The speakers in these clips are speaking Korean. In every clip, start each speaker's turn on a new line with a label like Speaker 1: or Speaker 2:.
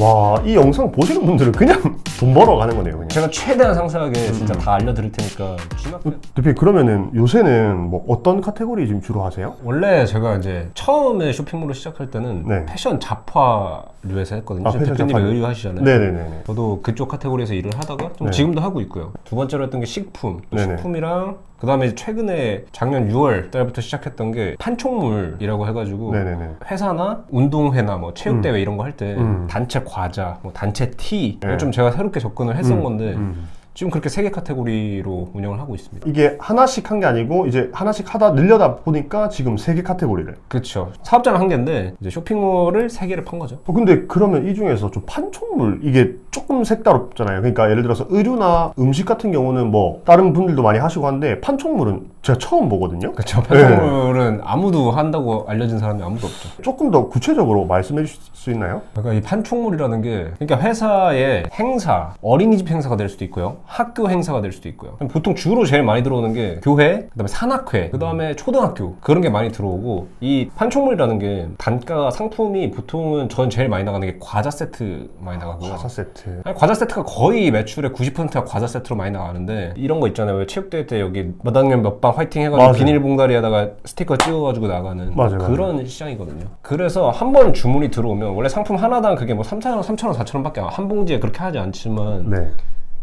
Speaker 1: 와, 이 영상 보시는 분들은 그냥 돈 벌어 가는 거네요, 그냥.
Speaker 2: 제가 최대한 상세하게 진짜 다 알려드릴 테니까 주막
Speaker 1: 대표님, 그러면은 요새는 뭐 어떤 카테고리 지금 주로 하세요?
Speaker 2: 원래 제가 이제 처음에 쇼핑몰을 시작할 때는
Speaker 1: 네.
Speaker 2: 패션 잡화류에서 했거든요.
Speaker 1: 아,
Speaker 2: 지금
Speaker 1: 패션
Speaker 2: 대표님이
Speaker 1: 잡화.
Speaker 2: 의류하시잖아요.
Speaker 1: 네네네.
Speaker 2: 저도 그쪽 카테고리에서 일을 하다가 좀
Speaker 1: 네.
Speaker 2: 지금도 하고 있고요. 두 번째로 했던 게 식품, 또
Speaker 1: 네네.
Speaker 2: 식품이랑 그 다음에 최근에 작년 6월 달부터 시작했던 게 판촉물이라고 해가지고
Speaker 1: 네네네.
Speaker 2: 회사나 운동회나 뭐 체육대회 이런 거 할 때
Speaker 1: 음.
Speaker 2: 단체 과자, 뭐 단체 티
Speaker 1: 네.
Speaker 2: 좀 제가 새롭게 접근을 했던
Speaker 1: 음,
Speaker 2: 건데
Speaker 1: 음.
Speaker 2: 지금 그렇게 세 개 카테고리로 운영을 하고 있습니다.
Speaker 1: 이게 하나씩 한 게 아니고 이제 하나씩 하다 늘려다 보니까 지금 세 개 카테고리를.
Speaker 2: 그렇죠. 사업자는 한 개인데 이제 쇼핑몰을 세 개를 판 거죠.
Speaker 1: 어, 근데 그러면 이 중에서 좀 판촉물 이게 조금 색다롭잖아요. 그러니까 예를 들어서 의류나 음식 같은 경우는 뭐 다른 분들도 많이 하시고 하는데 판촉물은 제가 처음 보거든요.
Speaker 2: 그렇죠.
Speaker 1: 네.
Speaker 2: 판촉물은 아무도 한다고 알려진 사람이 아무도 없죠.
Speaker 1: 조금 더 구체적으로 말씀해 주실 수 있나요?
Speaker 2: 그러니까 이 판촉물이라는 게 그러니까 회사의 행사, 어린이집 행사가 될 수도 있고요. 학교 행사가 될 수도 있고요. 보통 주로 제일 많이 들어오는 게 교회, 그다음에 산악회, 그다음에 초등학교 그런 게 많이 들어오고 이 판촉물이라는 게 단가 상품이 보통은 전 제일 많이 나가는 게 과자 세트 많이 나가고요.
Speaker 1: 과자 세트.
Speaker 2: 아니, 과자 세트가 거의 매출의 90%가 과자 세트로 많이 나가는데 이런 거 있잖아요. 왜 체육대회 때 여기 몇 학년 몇방 화이팅 해가지고
Speaker 1: 맞아요.
Speaker 2: 비닐봉다리에다가 스티커 찍어가지고 나가는
Speaker 1: 맞아요,
Speaker 2: 그런 시장이거든요. 그래서 한 번 주문이 들어오면 원래 상품 하나당 그게 뭐 3,000원, 3,000원, 4,000원밖에 한 봉지에 그렇게 하지 않지만
Speaker 1: 네.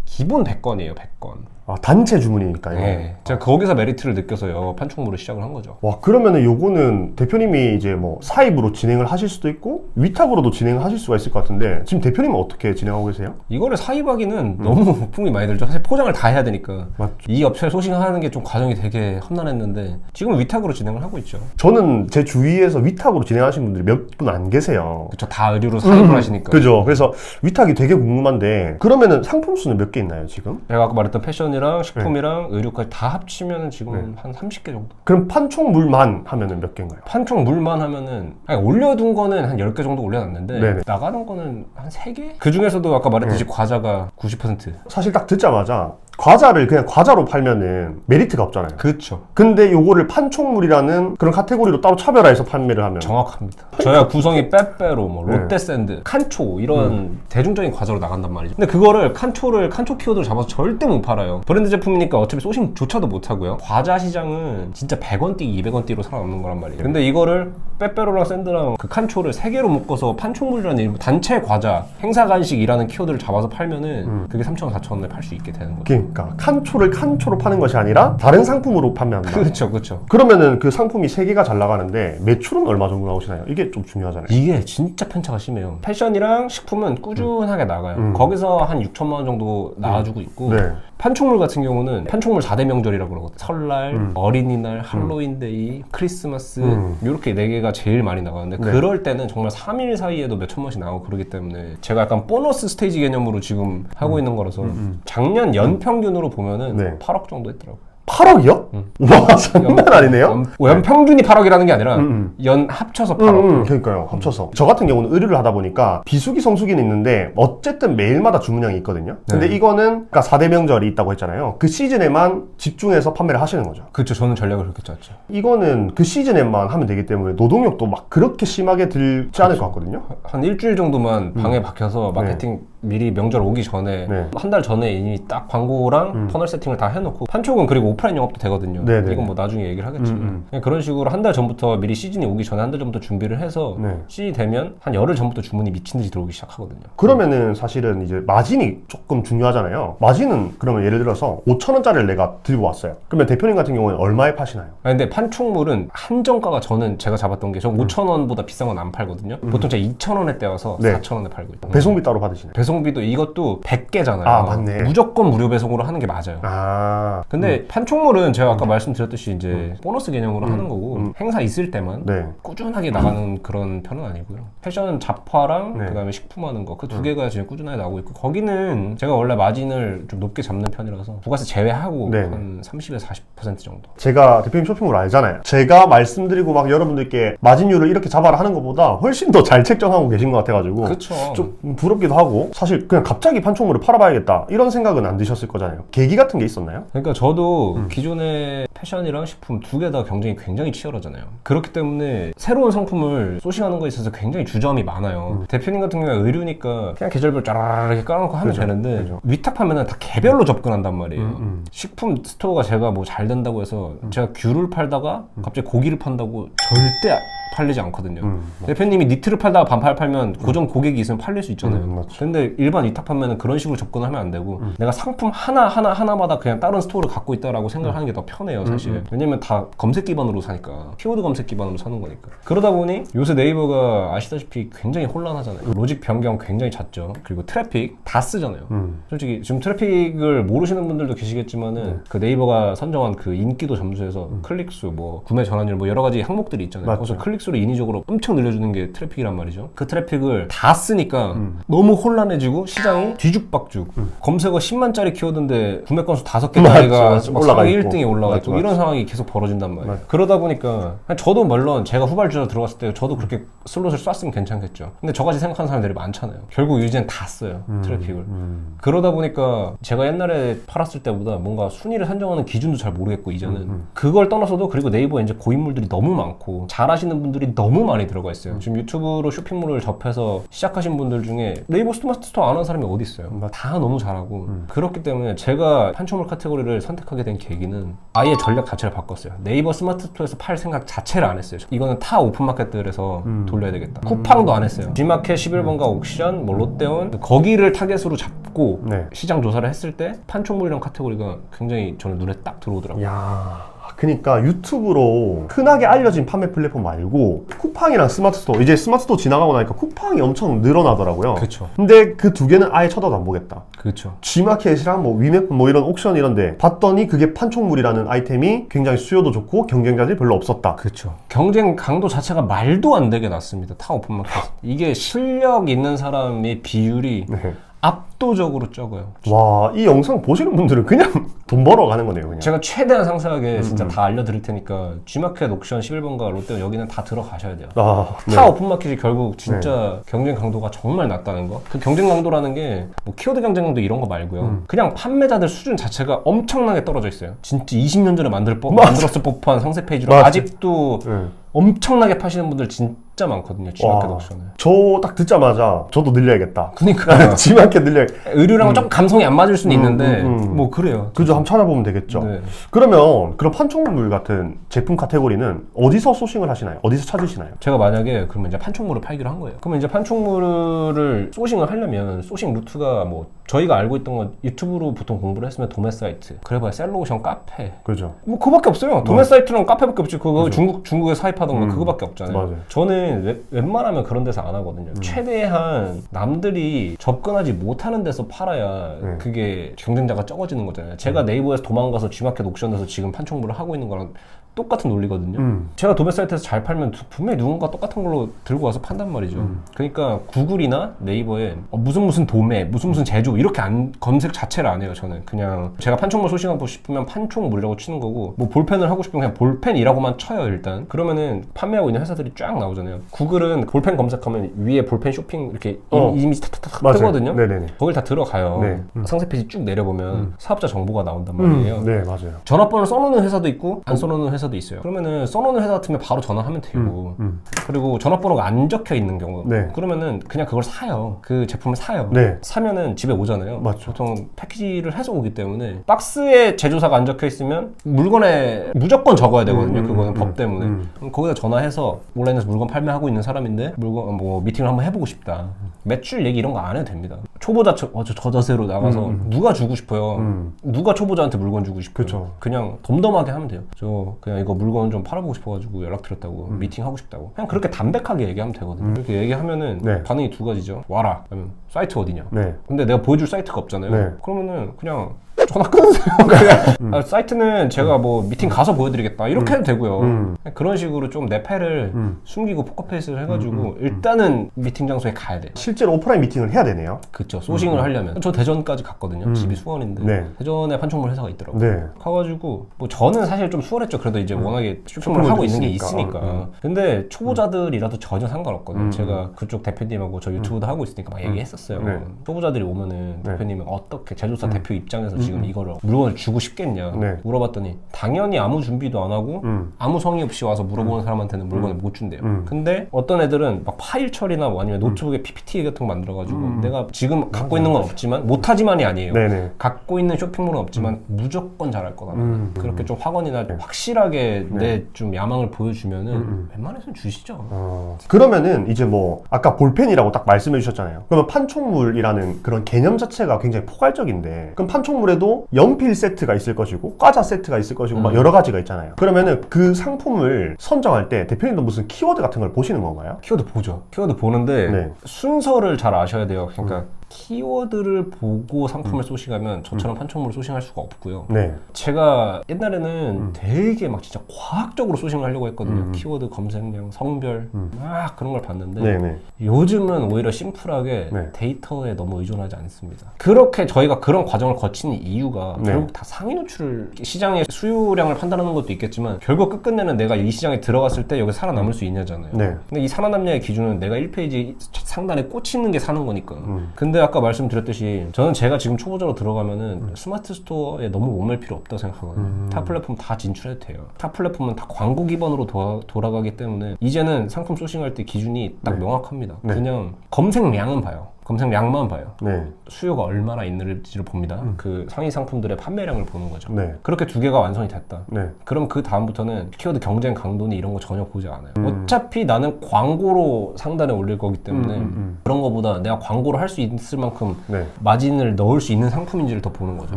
Speaker 2: 기본 100건이에요. 100건.
Speaker 1: 아, 단체 주문이니까요.
Speaker 2: 네. 제가 거기서 메리트를 느껴서요. 판촉물을 시작을 한 거죠.
Speaker 1: 와, 그러면은 요거는 대표님이 이제 뭐 사입으로 진행을 하실 수도 있고 위탁으로도 진행을 하실 수가 있을 것 같은데 지금 대표님은 어떻게 진행하고 계세요?
Speaker 2: 이거를 사입하기는 너무 품이 많이 들죠. 사실 포장을 다 해야 되니까.
Speaker 1: 맞죠.
Speaker 2: 이 업체를 소싱하는 게 좀 과정이 되게 험난했는데 지금은 위탁으로 진행을 하고 있죠.
Speaker 1: 저는 제 주위에서 위탁으로 진행하시는 분들이 몇 분 안 계세요.
Speaker 2: 그쵸 다 의류로 사입을 하시니까
Speaker 1: 그죠. 그래서 위탁이 되게 궁금한데 그러면은 상품 수는 몇 개 있나요 지금?
Speaker 2: 제가 아까 말했던 패션 이랑
Speaker 1: 네.
Speaker 2: 식품이랑 의류까지 다 합치면 지금 한 30개 정도
Speaker 1: 그럼 판촉물만 하면은 몇 개인가요?
Speaker 2: 판촉 물만 하면은 아니, 올려둔 거는 한 10개 정도 올려놨는데
Speaker 1: 네네.
Speaker 2: 나가는 거는 한 3개? 그 중에서도 아까 말했듯이
Speaker 1: 네.
Speaker 2: 과자가 90%
Speaker 1: 사실 딱 듣자마자 과자를 그냥 과자로 팔면은 메리트가 없잖아요.
Speaker 2: 그쵸
Speaker 1: 근데 요거를 판촉물이라는 그런 카테고리로 따로 차별화해서 판매를 하면
Speaker 2: 정확합니다. 저희가 구성이 빼빼로 뭐
Speaker 1: 네.
Speaker 2: 롯데 샌드 칸초 이런 대중적인 과자로 나간단 말이죠. 근데 그거를 칸초를 칸초 키워드로 잡아서 절대 못 팔아요. 브랜드 제품이니까 어차피 소싱조차도 못 하고요. 과자 시장은 진짜 100원띠 200원띠로 살아남는 거란 말이에요 근데 이거를 빼빼로랑 샌드랑 그 칸초를 세 개로 묶어서 판촉물이라는 이름 단체 과자 행사 간식이라는 키워드를 잡아서 팔면은 그게 3,000원 4,000원에 팔 수 있게 되는 거죠
Speaker 1: 그러니까 칸초를 칸초로 파는 것이 아니라 다른 상품으로 판매한다.
Speaker 2: 그렇죠 그렇죠
Speaker 1: 그러면은 그 상품이 세 개가 잘 나가는데 매출은 얼마 정도 나오시나요? 이게 좀 중요하잖아요.
Speaker 2: 이게 진짜 편차가 심해요. 패션이랑 식품은 꾸준하게 나가요.
Speaker 1: 음.
Speaker 2: 거기서 한 6천만 원 정도 나와주고 있고
Speaker 1: 네.
Speaker 2: 판촉물 같은 경우는 판촉물 4대 명절이라고 그러거든요. 설날,
Speaker 1: 음.
Speaker 2: 어린이날, 할로윈데이, 크리스마스
Speaker 1: 음.
Speaker 2: 이렇게 네 개가 제일 많이 나가는데
Speaker 1: 네.
Speaker 2: 그럴 때는 정말 3일 사이에도 몇 천만씩 나오고 그러기 때문에 제가 약간 보너스 스테이지 개념으로 지금 하고 있는 거라서 작년 연평균으로 보면은
Speaker 1: 음. 네.
Speaker 2: 8억 정도 했더라고요.
Speaker 1: 8억이요? 와, 장난 아니네요?
Speaker 2: 연, 연평균이 8억이라는 게 아니라
Speaker 1: 음, 음.
Speaker 2: 연 합쳐서
Speaker 1: 음,
Speaker 2: 8억.
Speaker 1: 음, 그러니까요. 합쳐서. 저 같은 경우는 의류를 하다 보니까 비수기, 성수기는 있는데 어쨌든 매일마다 주문량이 있거든요. 근데
Speaker 2: 네.
Speaker 1: 이거는 그러니까 4대 명절이 있다고 했잖아요. 그 시즌에만 집중해서 판매를 하시는 거죠.
Speaker 2: 그렇죠. 저는 전략을 그렇게 짰죠.
Speaker 1: 이거는 그 시즌에만 하면 되기 때문에 노동력도 막 그렇게 심하게 들지 않을 것 같거든요.
Speaker 2: 한 일주일 정도만 방에 박혀서 마케팅 미리 명절 오기 전에
Speaker 1: 음. 네.
Speaker 2: 한 달 전에 이미 딱 광고랑 터널 세팅을 다 해놓고 판촉은 그리고 오프라인 영업도 되거든요.
Speaker 1: 네네.
Speaker 2: 이건 뭐 나중에 얘기를 하겠지만
Speaker 1: 음, 음.
Speaker 2: 그냥 그런 식으로 한 달 전부터 미리 시즌이 오기 전에 한 달 전부터 준비를 해서
Speaker 1: 네.
Speaker 2: 시즌이 되면 한 열흘 전부터 주문이 미친 듯이 들어오기 시작하거든요.
Speaker 1: 그러면은 사실은 이제 마진이 조금 중요하잖아요. 마진은 그러면 예를 들어서 5천 원짜리를 내가 들고 왔어요. 그러면 대표님 같은 경우는 얼마에 파시나요?
Speaker 2: 아 근데 판촉물은 한정가가 저는 제가 잡았던 게저 5천 원보다 비싼 건 안 팔거든요. 보통 제가 2천 원에 떼어서
Speaker 1: 음. 네.
Speaker 2: 4천 원에 팔고 있다.
Speaker 1: 배송비 따로 받으시나요?
Speaker 2: 배송 비도 이것도 100개잖아요.
Speaker 1: 아, 맞네.
Speaker 2: 무조건 무료 배송으로 하는 게 맞아요.
Speaker 1: 아,
Speaker 2: 근데 판촉물은 제가 아까 말씀드렸듯이 이제 보너스 개념으로 하는 거고
Speaker 1: 음.
Speaker 2: 행사 있을 때만
Speaker 1: 네.
Speaker 2: 꾸준하게 나가는 그런 편은 아니고요. 패션은 잡화랑
Speaker 1: 네. 음.
Speaker 2: 그다음에 식품 하는 거 그 두 개가 지금 꾸준하게 나오고 있고 거기는 제가 원래 마진을 좀 높게 잡는 편이라서 부가세 제외하고
Speaker 1: 네.
Speaker 2: 한 30에서 40% 정도.
Speaker 1: 제가 대표님 쇼핑몰 알잖아요. 제가 말씀드리고 막 여러분들께 마진율을 이렇게 잡아라 하는 것보다 훨씬 더 잘 책정하고 계신 것 같아가지고
Speaker 2: 그렇죠.
Speaker 1: 좀 부럽기도 하고 사실 그냥 갑자기 판촉물을 팔아봐야겠다 이런 생각은 안 드셨을 거잖아요. 계기 같은 게 있었나요?
Speaker 2: 그러니까 저도
Speaker 1: 음.
Speaker 2: 기존의 패션이랑 식품 두 개 다 경쟁이 굉장히 치열하잖아요. 그렇기 때문에 새로운 상품을 소싱하는 거에 있어서 굉장히 주저함이 많아요. 대표님 같은 경우에 의류니까 그냥 계절별 짜라라 이렇게 깔아놓고 하면
Speaker 1: 음. 그죠,
Speaker 2: 되는데
Speaker 1: 그죠.
Speaker 2: 위탁 판매는 다 개별로 접근한단 말이에요.
Speaker 1: 음, 음.
Speaker 2: 식품 스토어가 제가 뭐 잘 된다고 해서 제가 귤을 팔다가 갑자기 고기를 판다고 절대 팔리지 않거든요.
Speaker 1: 음,
Speaker 2: 대표님이 니트를 팔다가 반팔 팔면 고정 고객이 있으면 팔릴 수 있잖아요.
Speaker 1: 음, 맞죠.
Speaker 2: 근데 일반 위탁 판매는 그런 식으로 접근하면 안 되고 내가 상품 하나 하나 하나마다 그냥 다른 스토어를 갖고 있다라고 생각하는 게 더 편해요, 사실. 왜냐면 다 검색 기반으로 사니까 키워드 검색 기반으로 사는 거니까. 그러다 보니 요새 네이버가 아시다시피 굉장히 혼란하잖아요. 로직 변경 굉장히 잦죠. 그리고 트래픽 다 쓰잖아요.
Speaker 1: 음.
Speaker 2: 솔직히 지금 트래픽을 모르시는 분들도 계시겠지만은 그 네이버가 선정한 그 인기도 점수에서 클릭수, 뭐 구매 전환율, 뭐 여러 가지 항목들이 있잖아요.
Speaker 1: 맞죠.
Speaker 2: 그래서 클릭 수를 인위적으로 엄청 늘려주는 게 트래픽이란 말이죠. 그 트래픽을 다 쓰니까 너무 혼란해지고 시장이 뒤죽박죽. 검색어 10만짜리 키워드인데 구매 건수 5개
Speaker 1: 맞죠.
Speaker 2: 짜리가
Speaker 1: 올라가
Speaker 2: 상위
Speaker 1: 있고.
Speaker 2: 1등에 올라가
Speaker 1: 맞죠,
Speaker 2: 있고 이런 상황이 계속 벌어진단 말이에요.
Speaker 1: 맞죠.
Speaker 2: 그러다 보니까 저도 물론 제가 후발주자 들어갔을 때 저도 그렇게 슬롯을 쐈으면 괜찮겠죠. 근데 저같이 생각하는 사람들이 많잖아요. 결국 이제는 다 써요. 트래픽을.
Speaker 1: 음.
Speaker 2: 그러다 보니까 제가 옛날에 팔았을 때보다 뭔가 순위를 산정하는 기준도 잘 모르겠고 이제는 그걸 떠나서도 그리고 네이버에 이제 고인물들이 너무 많고 잘하시는 분 들이 너무 많이 들어가 있어요. 지금 유튜브로 쇼핑몰을 접해서 시작하신 분들 중에 네이버 스마트 스토어 안 하는 사람이 어디 있어요?
Speaker 1: 맞-
Speaker 2: 다 너무 잘하고 그렇기 때문에 제가 판촉물 카테고리를 선택하게 된 계기는 아예 전략 자체를 바꿨어요. 네이버 스마트 스토어에서 팔 생각 자체를 안 했어요. 이거는 타 오픈마켓들에서 돌려야 되겠다. 쿠팡도 안 했어요. G마켓 11번가 옥션, 뭐 롯데온 거기를 타겟으로 잡고
Speaker 1: 네.
Speaker 2: 시장 조사를 했을 때 판촉물이란 카테고리가 굉장히 저는 눈에 딱 들어오더라고요.
Speaker 1: 야, 그러니까 유튜브로 흔하게 알려진 판매 플랫폼 말고 쿠팡이랑 스마트 스토어 이제 스마트 스토어 지나가고 나니까 쿠팡이 엄청 늘어나더라고요.
Speaker 2: 그쵸.
Speaker 1: 근데 그 두 개는 아예 쳐다도 안 보겠다.
Speaker 2: 그렇죠.
Speaker 1: G마켓이랑 뭐 위메프 뭐 이런 옥션 이런데 봤더니 그게 판촉물이라는 아이템이 굉장히 수요도 좋고 경쟁자들이 별로 없었다.
Speaker 2: 그렇죠. 경쟁 강도 자체가 말도 안 되게 낮습니다. 타 오픈마켓. 이게 실력 있는 사람의 비율이
Speaker 1: 네.
Speaker 2: 압도적으로 적어요.
Speaker 1: 와, 이 영상 보시는 분들은 그냥 돈 벌어 가는 거네요, 그냥.
Speaker 2: 제가 최대한 상세하게 진짜 다 알려드릴 테니까 G마켓 옥션 11번가 롯데 여기는 다 들어가셔야 돼요.
Speaker 1: 아, 네.
Speaker 2: 타 오픈마켓이 결국 진짜 경쟁 강도가 정말 낮다는 거. 그 경쟁 강도라는 게 뭐 키워드 경쟁 강도 이런 거 말고요.
Speaker 1: 음.
Speaker 2: 그냥 판매자들 수준 자체가 엄청나게 떨어져 있어요. 진짜 20년 전에 만들 법,
Speaker 1: 맞아.
Speaker 2: 만들었을 법한 상세 페이지로
Speaker 1: 맞아.
Speaker 2: 아직도
Speaker 1: 네.
Speaker 2: 엄청나게 파시는 분들 진짜 많거든요. G마켓
Speaker 1: 와.
Speaker 2: 옥션을.
Speaker 1: 저딱 듣자마자 저도 늘려야겠다.
Speaker 2: 그러니까
Speaker 1: G마켓 늘려.
Speaker 2: 의류랑은 좀 감성이 안 맞을 수는
Speaker 1: 음,
Speaker 2: 있는데
Speaker 1: 음, 음.
Speaker 2: 뭐 그래요.
Speaker 1: 그죠? 한번 찾아보면 되겠죠.
Speaker 2: 네.
Speaker 1: 그러면 그런 판촉물 같은 제품 카테고리는 어디서 소싱을 하시나요? 어디서 찾으시나요?
Speaker 2: 제가 만약에 그러면 이제 판촉물을 팔기로 한 거예요. 그러면 이제 판촉물을 소싱을 하려면 소싱 루트가 뭐 저희가 알고 있던 건 유튜브로 보통 공부를 했으면 도매 사이트, 그래봐야 셀로오션 카페.
Speaker 1: 그죠?
Speaker 2: 뭐 그거밖에 없어요. 도매 사이트랑 카페밖에 없지. 그거 중국 중국에 사입하던 거 그거밖에 없잖아요.
Speaker 1: 맞아요.
Speaker 2: 저는 웬- 웬만하면 그런 데서 안 하거든요. 최대한 남들이 접근하지 못하는 데서 팔아야
Speaker 1: 네.
Speaker 2: 그게 경쟁자가 적어지는 거잖아요. 제가 네이버에서 도망가서 G마켓 옥션에서 지금 판촉물을 하고 있는 거랑 똑같은 논리거든요.
Speaker 1: 음.
Speaker 2: 제가 도매 사이트에서 잘 팔면 두- 분명히 누군가 똑같은 걸로 들고 와서 판단 말이죠.
Speaker 1: 음.
Speaker 2: 그러니까 구글이나 네이버에 어, 무슨 무슨 도매, 무슨 무슨 제조 이렇게 안 검색 자체를 안 해요. 저는 그냥 제가 판촉물 소싱하고 싶으면 판촉물이라고 치는 거고 뭐 볼펜을 하고 싶으면 그냥 볼펜이라고만 쳐요 일단. 그러면은 판매하고 있는 회사들이 쫙 나오잖아요. 구글은 볼펜 검색하면 위에 볼펜 쇼핑 이렇게
Speaker 1: 어.
Speaker 2: 이- 이미지 탁탁탁. 뜨거든요.
Speaker 1: 네네네.
Speaker 2: 거길 다 들어가요.
Speaker 1: 네. 음.
Speaker 2: 상세 페이지 쭉 내려보면 사업자 정보가 나온단 말이에요.
Speaker 1: 음, 네, 맞아요.
Speaker 2: 전화번호를 써놓는 회사도 있고 안 써놓는 회사 도 있어요. 그러면은 써놓는 회사 같으면 바로 전화하면 되고
Speaker 1: 음.
Speaker 2: 그리고 전화번호가 안 적혀 있는 경우
Speaker 1: 네.
Speaker 2: 그러면은 그냥 그걸 사요. 그 제품을 사요.
Speaker 1: 네.
Speaker 2: 사면은 집에 오잖아요.
Speaker 1: 맞죠.
Speaker 2: 보통 패키지를 해서 오기 때문에 박스에 제조사가 안 적혀 있으면 물건에 무조건 적어야 되거든요.
Speaker 1: 음,
Speaker 2: 그거는
Speaker 1: 음,
Speaker 2: 법
Speaker 1: 음,
Speaker 2: 때문에
Speaker 1: 음.
Speaker 2: 그럼 거기다 전화해서 온라인에서 물건 판매하고 있는 사람인데 물건 뭐 미팅을 한번 해보고 싶다. 매출 얘기 이런 거 안 해도 됩니다. 초보자 저, 어, 저, 저 자세로 나가서 누가 주고 싶어요.
Speaker 1: 음.
Speaker 2: 누가 초보자한테 물건 주고 싶어요.
Speaker 1: 그쵸.
Speaker 2: 그냥 덤덤하게 하면 돼요. 저 그냥 이거 물건 좀 팔아보고 싶어가지고 연락드렸다고
Speaker 1: 음.
Speaker 2: 미팅 하고 싶다고 그냥 그렇게 담백하게 얘기하면 되거든요. 그렇게 얘기하면은
Speaker 1: 네.
Speaker 2: 반응이 두 가지죠. 와라. 그러면 사이트 어디냐.
Speaker 1: 네.
Speaker 2: 근데 내가 보여줄 사이트가 없잖아요.
Speaker 1: 네.
Speaker 2: 그러면은 그냥 전화 끊으세요. 그냥 아, 사이트는 제가 뭐 미팅 가서 보여드리겠다 이렇게 해도 되고요.
Speaker 1: 음.
Speaker 2: 그런 식으로 좀 내 패를
Speaker 1: 음.
Speaker 2: 숨기고 포커페이스를 해가지고 일단은 미팅 장소에 가야 돼.
Speaker 1: 실제로 오프라인 미팅을 해야 되네요.
Speaker 2: 그쵸 소싱을 하려면 저 대전까지 갔거든요 집이 수원인데
Speaker 1: 네.
Speaker 2: 대전에 판촉물 회사가 있더라고요
Speaker 1: 네.
Speaker 2: 가가지고 뭐 저는 사실 좀 수월했죠 그래도 이제 워낙에 쇼핑몰 하고 있는 게
Speaker 1: 있으니까.
Speaker 2: 있으니까.
Speaker 1: 음.
Speaker 2: 근데 초보자들이라도 전혀 상관없거든요.
Speaker 1: 음.
Speaker 2: 제가 그쪽 대표님하고 저 유튜브도 하고 있으니까 막 얘기했었어요.
Speaker 1: 네.
Speaker 2: 초보자들이 오면은
Speaker 1: 네.
Speaker 2: 대표님은 어떻게 제조사
Speaker 1: 음.
Speaker 2: 대표 입장에서
Speaker 1: 음,
Speaker 2: 지금
Speaker 1: 음.
Speaker 2: 이거를 물건을 주고 싶겠냐
Speaker 1: 네.
Speaker 2: 물어봤더니 당연히 아무 준비도 안 하고
Speaker 1: 음.
Speaker 2: 아무 성의 없이 와서 물어보는 사람한테는 물건을 못 준대요.
Speaker 1: 음.
Speaker 2: 근데 어떤 애들은 막 파일 처리나 뭐 아니면 노트북에 PPT 같은 거 만들어가지고
Speaker 1: 음.
Speaker 2: 내가 지금 갖고 있는 건 없지만 못하지만이 아니에요.
Speaker 1: 네네.
Speaker 2: 갖고 있는 쇼핑몰은 없지만 무조건 잘할 거다.
Speaker 1: 음.
Speaker 2: 그렇게 좀 확언이나 확실하게
Speaker 1: 네.
Speaker 2: 내좀 야망을 보여주면은
Speaker 1: 음.
Speaker 2: 웬만해서는 주시죠.
Speaker 1: 어, 그러면은 이제 뭐 아까 볼펜이라고 딱 말씀해 주셨잖아요. 그러면 판촉물이라는 그런 개념 자체가 굉장히 포괄적인데 그럼 판촉물에도 연필 세트가 있을 것이고 과자 세트가 있을 것이고 막
Speaker 2: 음.
Speaker 1: 여러 가지가 있잖아요. 그러면은 그 상품을 선정할 때 대표님도 무슨 키워드 같은 걸 보시는 건가요?
Speaker 2: 키워드 보죠. 키워드 보는데
Speaker 1: 네.
Speaker 2: 순서를 잘 아셔야 돼요. 그러니까 키워드를 보고 상품을 소싱하면 저처럼 판촉물을 소싱할 수가 없고요.
Speaker 1: 네.
Speaker 2: 제가 옛날에는 되게 막 진짜 과학적으로 소싱을 하려고 했거든요.
Speaker 1: 음.
Speaker 2: 키워드 검색량, 성별 막 그런 걸 봤는데
Speaker 1: 네 네.
Speaker 2: 요즘은 오히려 심플하게
Speaker 1: 네.
Speaker 2: 데이터에 너무 의존하지 않습니다. 그렇게 저희가 그런 과정을 거치는 이유가
Speaker 1: 네.
Speaker 2: 결국 다 상위 노출을 시장의 수요량을 판단하는 것도 있겠지만 결국 끝끝내는 내가 이 시장에 들어갔을 때 여기 살아남을 수 있냐잖아요.
Speaker 1: 네.
Speaker 2: 근데 이 살아남냐의 기준은 내가 1페이지 상단에 꽂히는 게 사는 거니까.
Speaker 1: 음.
Speaker 2: 근데 아까 말씀드렸듯이 저는 제가 지금 초보자로 들어가면은 스마트 스토어에 너무 목맬 필요 없다고 생각하거든요.
Speaker 1: 음.
Speaker 2: 타 플랫폼 다 진출해도 돼요. 타 플랫폼은 다 광고 기반으로 도와- 돌아가기 때문에 이제는 상품 소싱할 때 기준이 딱
Speaker 1: 네.
Speaker 2: 명확합니다.
Speaker 1: 네.
Speaker 2: 그냥 검색량은 봐요. 검색 량만 봐요.
Speaker 1: 네.
Speaker 2: 수요가 얼마나 있는지를 봅니다. 그 상위 상품들의 판매량을 보는 거죠.
Speaker 1: 음. 네.
Speaker 2: 그렇게 두 개가 완성이 됐다.
Speaker 1: 네.
Speaker 2: 그럼 그 다음부터는 키워드 경쟁 강도니 이런 거 전혀 보지 않아요.
Speaker 1: 음.
Speaker 2: 어차피 나는 광고로 상단에 올릴 거기 때문에
Speaker 1: 음, 음, 음.
Speaker 2: 그런 거보다 내가 광고를 할 수 있을 만큼
Speaker 1: 네.
Speaker 2: 마진을 넣을 수 있는 상품인지를 더 보는 거죠.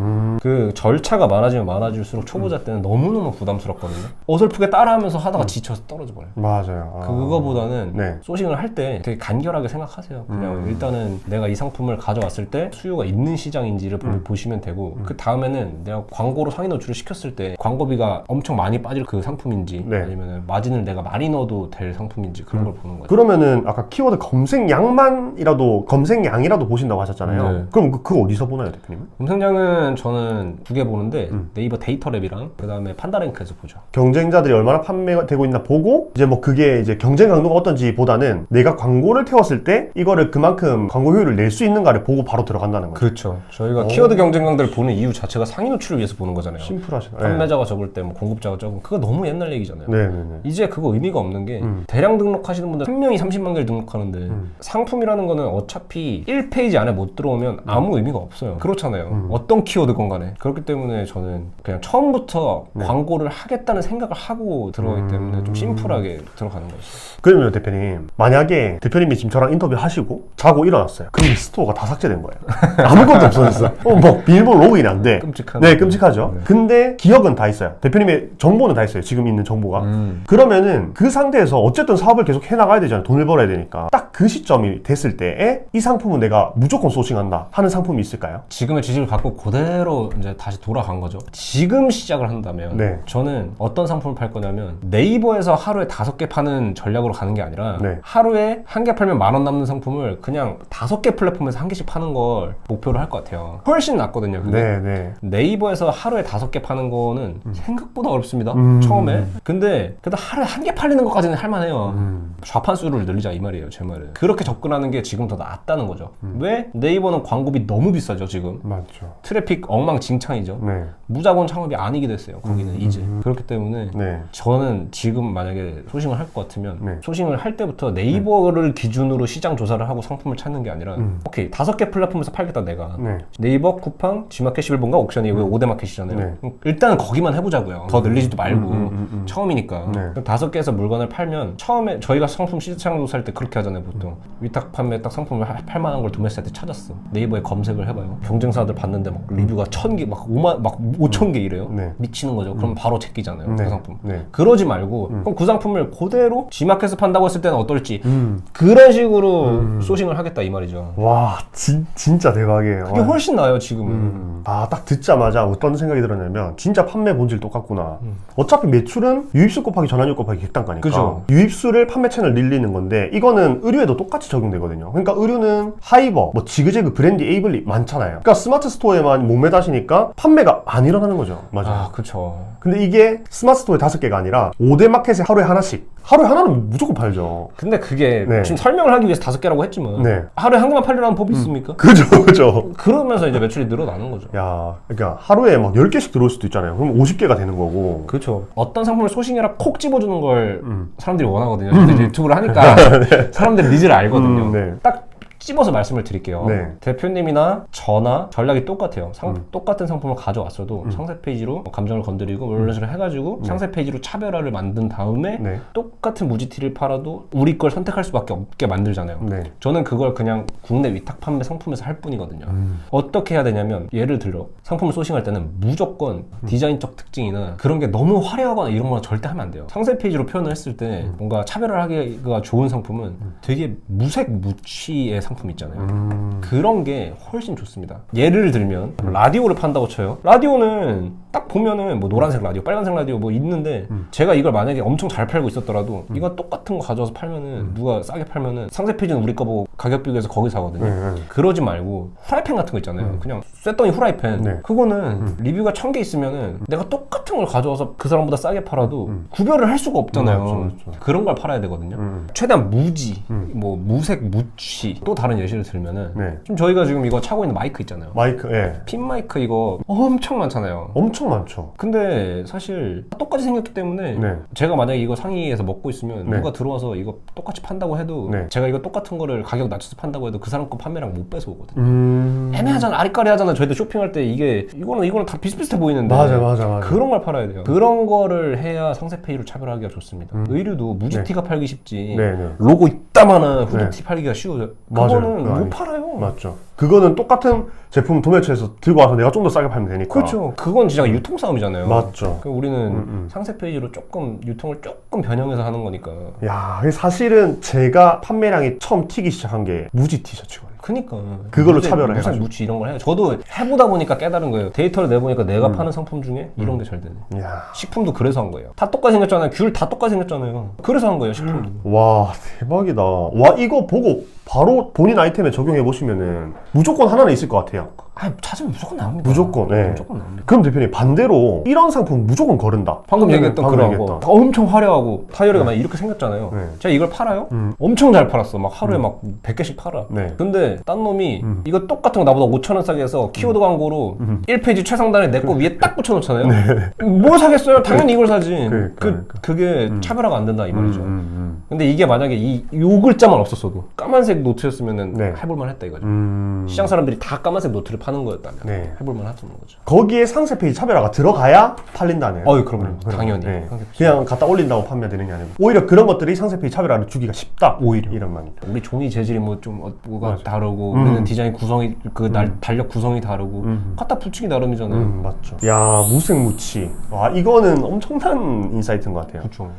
Speaker 1: 음.
Speaker 2: 그 절차가 많아지면 많아질수록 초보자 때는 너무너무 부담스럽거든요. 어설프게 따라하면서 하다가 지쳐서 떨어져 버려요.
Speaker 1: 맞아요. 아.
Speaker 2: 그거보다는
Speaker 1: 네.
Speaker 2: 소싱을 할 때 되게 간결하게 생각하세요. 그냥
Speaker 1: 음.
Speaker 2: 일단은 내가 이 상품을 가져왔을 때 수요가 있는 시장인지를 보-
Speaker 1: 음.
Speaker 2: 보시면 되고 그 다음에는 내가 광고로 상위 노출을 시켰을 때 광고비가 엄청 많이 빠질 그 상품인지
Speaker 1: 네.
Speaker 2: 아니면 마진을 내가 많이 넣어도 될 상품인지 그런 걸 보는 거죠.
Speaker 1: 그러면은 아까 키워드 검색량만이라도 검색량이라도 보신다고 하셨잖아요.
Speaker 2: 네.
Speaker 1: 그럼 그, 그거 어디서 보나요, 대표님?
Speaker 2: 검색량은 저는 두 개 보는데
Speaker 1: 음.
Speaker 2: 네이버 데이터랩이랑 그 다음에 판다랭크에서 보죠.
Speaker 1: 경쟁자들이 얼마나 판매가 되고 있나 보고 이제 뭐 그게 이제 경쟁 강도가 어떤지 보다는 내가 광고를 태웠을 때 이거를 그만큼 광고 효율을 낼 수 있는가를 보고 바로 들어간다는 거죠.
Speaker 2: 그렇죠. 저희가
Speaker 1: 오.
Speaker 2: 키워드 경쟁 강도를 보는 이유 자체가 상위 노출을 위해서 보는 거잖아요.
Speaker 1: 심플하시네.
Speaker 2: 판매자가 적을 때 뭐 공급자가 적으면 그거 너무 옛날 얘기잖아요.
Speaker 1: 네, 네, 네.
Speaker 2: 이제 그거 의미가 없는 게
Speaker 1: 음.
Speaker 2: 대량 등록하시는 분들 한 명이 30만 개를 등록하는데
Speaker 1: 음.
Speaker 2: 상품이라는 거는 어차피 1페이지 안에 못 들어오면 아무 의미가 없어요. 그렇잖아요.
Speaker 1: 음.
Speaker 2: 어떤 키워드건 간에. 그렇기 때문에 저는 그냥 처음부터
Speaker 1: 네.
Speaker 2: 광고를 하겠다는 생각을 하고 들어가기
Speaker 1: 음.
Speaker 2: 때문에 좀 심플하게 들어가는 거죠.
Speaker 1: 그러면 대표님 만약에 대표님이 지금 저랑 인터뷰 하시고 자고 일어났어요. 그럼 스토어가 다 삭제된 거예요. 아무것도 없어졌어. 어, 뭐 비밀번호 로그인 안 돼.
Speaker 2: 끔찍한.
Speaker 1: 네, 끔찍하죠.
Speaker 2: 네.
Speaker 1: 근데 기억은 다 있어요. 대표님의 정보는 다 있어요. 지금 있는 정보가.
Speaker 2: 음.
Speaker 1: 그러면은 그 상태에서 어쨌든 사업을 계속 해 나가야 되잖아요. 돈을 벌어야 되니까. 딱 그 시점이 됐을 때에 이 상품은 내가 무조건 소싱한다 하는 상품이 있을까요?
Speaker 2: 지금의 지식을 갖고 그대로 이제 다시 돌아간 거죠. 지금 시작을 한다면
Speaker 1: 네.
Speaker 2: 저는 어떤 상품을 팔 거냐면 네이버에서 하루에 다섯 개 파는 전략으로 가는 게 아니라
Speaker 1: 네.
Speaker 2: 하루에 한 개 팔면 만 원 남는 상품을 그냥 다섯 개 플랫폼에서 한 개씩 파는 걸 목표로 할 것 같아요. 훨씬 낫거든요. 그게.
Speaker 1: 네, 네.
Speaker 2: 네이버에서 하루에 다섯 개 파는 거는 생각보다 어렵습니다.
Speaker 1: 음.
Speaker 2: 처음에. 근데 그래도 하루에 한 개 팔리는 것까지는 할만해요.
Speaker 1: 음.
Speaker 2: 좌판 수를 늘리자 이 말이에요, 제 말은. 그렇게 접근하는 게 지금 더 낫다는 거죠.
Speaker 1: 음.
Speaker 2: 왜? 네이버는 광고비 너무 비싸죠, 지금.
Speaker 1: 맞죠.
Speaker 2: 트래픽 엉망진창이죠.
Speaker 1: 네.
Speaker 2: 무자본 창업이 아니게 됐어요. 거기는
Speaker 1: 음,
Speaker 2: 이제
Speaker 1: 음.
Speaker 2: 그렇기 때문에
Speaker 1: 네.
Speaker 2: 저는 지금 만약에 소싱을 할 것 같으면
Speaker 1: 네.
Speaker 2: 소싱을 할 때부터 네이버를 기준으로 시장 조사를 하고 상품을 찾는 게 아니라
Speaker 1: 음.
Speaker 2: 오케이 다섯 개 플랫폼에서 팔겠다 내가
Speaker 1: 네.
Speaker 2: 네이버, 쿠팡, G마켓 11번가 옥션이 왜 5대 마켓이잖아요.
Speaker 1: 네.
Speaker 2: 음, 일단 거기만 해보자고요. 더 늘리지도 말고
Speaker 1: 음, 음, 음.
Speaker 2: 처음이니까
Speaker 1: 네.
Speaker 2: 다섯 개에서 물건을 팔면 처음에 저희가 상품 시장 조사할 때 그렇게 하잖아요 보통 위탁 판매 딱 상품을 하- 팔 만한 걸 도매 사이트 찾았어 네이버에 검색을 해봐요 경쟁사들 봤는데 막 리뷰가 천 개 막 오만 막 오천 개 이래요
Speaker 1: 네.
Speaker 2: 미치는 거죠 그럼 바로 제끼잖아요
Speaker 1: 네.
Speaker 2: 그 상품
Speaker 1: 네.
Speaker 2: 그러지 말고 그럼 그 상품을 그대로 G마켓에서 판다고 했을 때는 어떨지
Speaker 1: 음.
Speaker 2: 그런 식으로 소싱을 하겠다 이 말이에요 말이죠.
Speaker 1: 와 진, 진짜 대박이에요.
Speaker 2: 그게 훨씬 나아요 지금은.
Speaker 1: 음. 아, 딱 듣자마자 어떤 생각이 들었냐면, 진짜 판매 본질 똑같구나.
Speaker 2: 음.
Speaker 1: 어차피 매출은 유입수 곱하기 전환율 곱하기 객단가니까.
Speaker 2: 그죠.
Speaker 1: 유입수를 판매 채널 늘리는 건데, 이거는 의류에도 똑같이 적용되거든요. 그러니까 의류는 하이버, 뭐 지그재그, 브랜디, 에이블리 많잖아요. 그러니까 스마트 스토어에만 목매다시니까 판매가 안 일어나는 거죠. 맞아요.
Speaker 2: 아 그쵸.
Speaker 1: 근데 이게 스마트 스토어에 다섯 개가 아니라 5대 마켓에 하루에 하나씩. 하루에 하나는 무조건 팔죠.
Speaker 2: 근데 그게
Speaker 1: 네.
Speaker 2: 지금 설명을 하기 위해서 다섯 개라고 했지만
Speaker 1: 네.
Speaker 2: 하루 에한 개만 팔리라는 법이 있습니까?
Speaker 1: 그죠, 그죠.
Speaker 2: 그러면서 이제 매출이 늘어나는 거죠.
Speaker 1: 야, 그러니까 하루에 막 10개씩 들어올 수도 있잖아요. 그럼 50개가 되는 거고.
Speaker 2: 그렇죠. 어떤 상품을 소싱해라 콕 집어주는 걸
Speaker 1: 음.
Speaker 2: 사람들이 원하거든요. 근데 이제 유튜브를 하니까 사람들이 니즈를 알거든요.
Speaker 1: 음, 네.
Speaker 2: 딱 집어서 말씀을 드릴게요.
Speaker 1: 네.
Speaker 2: 대표님이나 저나 전략이 똑같아요. 상-
Speaker 1: 음.
Speaker 2: 똑같은 상품을 가져왔어도 상세 페이지로 감정을 건드리고 뭐 이런 식으로 해가지고
Speaker 1: 네.
Speaker 2: 상세 페이지로 차별화를 만든 다음에
Speaker 1: 네.
Speaker 2: 똑같은 무지티를 팔아도 우리 걸 선택할 수밖에 없게 만들잖아요.
Speaker 1: 네.
Speaker 2: 저는 그걸 그냥 국내 위탁 판매 상품에서 할 뿐이거든요.
Speaker 1: 음.
Speaker 2: 어떻게 해야 되냐면 예를 들어 상품을 소싱할 때는 무조건
Speaker 1: 음.
Speaker 2: 디자인적 특징이나 그런 게 너무 화려하거나 이런 거는 절대 하면 안 돼요. 상세 페이지로 표현을 했을 때
Speaker 1: 음.
Speaker 2: 뭔가 차별을 하기가 좋은 상품은 되게 무색 무취의 상품 있잖아요.
Speaker 1: 음.
Speaker 2: 그런 게 훨씬 좋습니다. 예를 들면 라디오를 판다고 쳐요. 라디오는 딱 보면은 뭐 노란색 라디오, 빨간색 라디오 뭐 있는데
Speaker 1: 음.
Speaker 2: 제가 이걸 만약에 엄청 잘 팔고 있었더라도 이거 똑같은 거 가져와서 팔면은 누가 싸게 팔면은 상세 페이지는 우리 거 보고 가격 비교해서 거기 사거든요.
Speaker 1: 네, 네.
Speaker 2: 그러지 말고 후라이팬 같은 거 있잖아요. 그냥 쇳덩이 후라이팬.
Speaker 1: 네.
Speaker 2: 그거는 리뷰가 천 개 있으면은 내가 똑같은 걸 가져와서 그 사람보다 싸게 팔아도 구별을 할 수가 없잖아요.
Speaker 1: 맞죠, 맞죠.
Speaker 2: 그런 걸 팔아야 되거든요.
Speaker 1: 음.
Speaker 2: 최대한 무지,
Speaker 1: 음.
Speaker 2: 뭐 무색, 무취. 또 다른 예시를 들면은
Speaker 1: 네.
Speaker 2: 지금 저희가 지금 이거 차고 있는 마이크 있잖아요.
Speaker 1: 마이크, 예.
Speaker 2: 핀 마이크 이거 엄청 많잖아요.
Speaker 1: 엄청 많죠.
Speaker 2: 근데 사실 똑같이 생겼기 때문에
Speaker 1: 네.
Speaker 2: 제가 만약에 이거 상의에서 먹고 있으면
Speaker 1: 네.
Speaker 2: 누가 들어와서 이거 똑같이 판다고 해도
Speaker 1: 네.
Speaker 2: 제가 이거 똑같은 거를 가격 낮춰서 판다고 해도 그 사람 거 판매량 못 뺏어오거든요.
Speaker 1: 음.
Speaker 2: 애매하잖아 아리까리하잖아 저희도 쇼핑할 때 이게 이거는 이거는 다 비슷비슷해 보이는데
Speaker 1: 맞아, 맞아, 맞아.
Speaker 2: 그런 걸 팔아야 돼요 그런 거를 해야 상세 페이를 차별하기가 좋습니다
Speaker 1: 음.
Speaker 2: 의류도 무지티가 팔기 쉽지
Speaker 1: 네, 네.
Speaker 2: 로고 이따만한 후드티 팔기가 쉬워요
Speaker 1: 맞아요.
Speaker 2: 그거는
Speaker 1: 그거
Speaker 2: 못 팔아요
Speaker 1: 맞죠. 그거는 똑같은 제품 도매처에서 들고 와서 내가 좀 더 싸게 팔면 되니까.
Speaker 2: 그렇죠 그건 진짜 유통 싸움이잖아요
Speaker 1: 맞죠.
Speaker 2: 그 우리는
Speaker 1: 음, 음.
Speaker 2: 상세 페이지로 조금 유통을 조금 변형해서 하는 거니까
Speaker 1: 야, 사실은 제가 판매량이 처음 튀기 시작한 게 무지 티셔츠거든요.
Speaker 2: 그니까
Speaker 1: 그걸로 차별을 해가지고.
Speaker 2: 무치 이런 걸 해요 저도 해보다 보니까 깨달은 거예요 데이터를 내보니까 내가
Speaker 1: 음.
Speaker 2: 파는 상품 중에 이런 게 잘 되네
Speaker 1: 야.
Speaker 2: 식품도 그래서 한 거예요. 다 똑같이 생겼잖아요. 귤 다 똑같이 생겼잖아요. 그래서 한 거예요, 식품도.
Speaker 1: 와, 대박이다. 와, 이거 보고 바로 본인 아이템에 적용해 보시면은 무조건 하나는 있을 것 같아요.
Speaker 2: 아, 찾으면 무조건 나옵니다.
Speaker 1: 무조건, 네.
Speaker 2: 무조건 나옵니다.
Speaker 1: 그럼 대표님 반대로 이런 상품 무조건 거른다.
Speaker 2: 방금 얘기했던
Speaker 1: 방금
Speaker 2: 그런
Speaker 1: 얘기했던.
Speaker 2: 거. 엄청 화려하고 타이어리가 막 이렇게 생겼잖아요.
Speaker 1: 네.
Speaker 2: 제가 이걸 팔아요?
Speaker 1: 음.
Speaker 2: 엄청 잘 팔았어. 막 하루에 막 100개씩 팔아.
Speaker 1: 네.
Speaker 2: 근데 딴 놈이
Speaker 1: 음.
Speaker 2: 이거 똑같은 거 나보다 5천 원 싸게 해서 키워드 광고로 1페이지 최상단에 내 거 위에 딱 붙여놓잖아요. 뭘 사겠어요? 당연히 이걸 사지.
Speaker 1: 네. 그러니까,
Speaker 2: 그,
Speaker 1: 그러니까.
Speaker 2: 그게 차별화가 안 된다 이 말이죠.
Speaker 1: 음, 음,
Speaker 2: 근데 이게 만약에 이 요 글자만 없었어도 까만색 노트였으면은
Speaker 1: 네.
Speaker 2: 해볼만 했다 이거죠.
Speaker 1: 음.
Speaker 2: 시장 사람들이 다 까만색 노트를 파는 거였다면
Speaker 1: 네.
Speaker 2: 해볼만 하던 거죠.
Speaker 1: 거기에 상세 페이지 차별화가 들어가야 팔린다는.
Speaker 2: 어이, 그럼요.
Speaker 1: 그럼.
Speaker 2: 당연히.
Speaker 1: 네. 그냥 갖다 올린다고 판매되는 게 아니고 오히려 그런 것들이 상세 페이지 차별화를 주기가 쉽다.
Speaker 2: 오히려.
Speaker 1: 이런 말입니다.
Speaker 2: 우리 종이 재질이 뭐 좀 뭐가
Speaker 1: 맞아.
Speaker 2: 다르고
Speaker 1: 음.
Speaker 2: 우리는 디자인 구성이 그 날, 달력 구성이 다르고
Speaker 1: 음.
Speaker 2: 갖다 붙이기 나름이잖아요.
Speaker 1: 음, 맞죠. 야, 무색무취. 와, 이거는 엄청난 인사이트인 것 같아요.
Speaker 2: 그렇죠.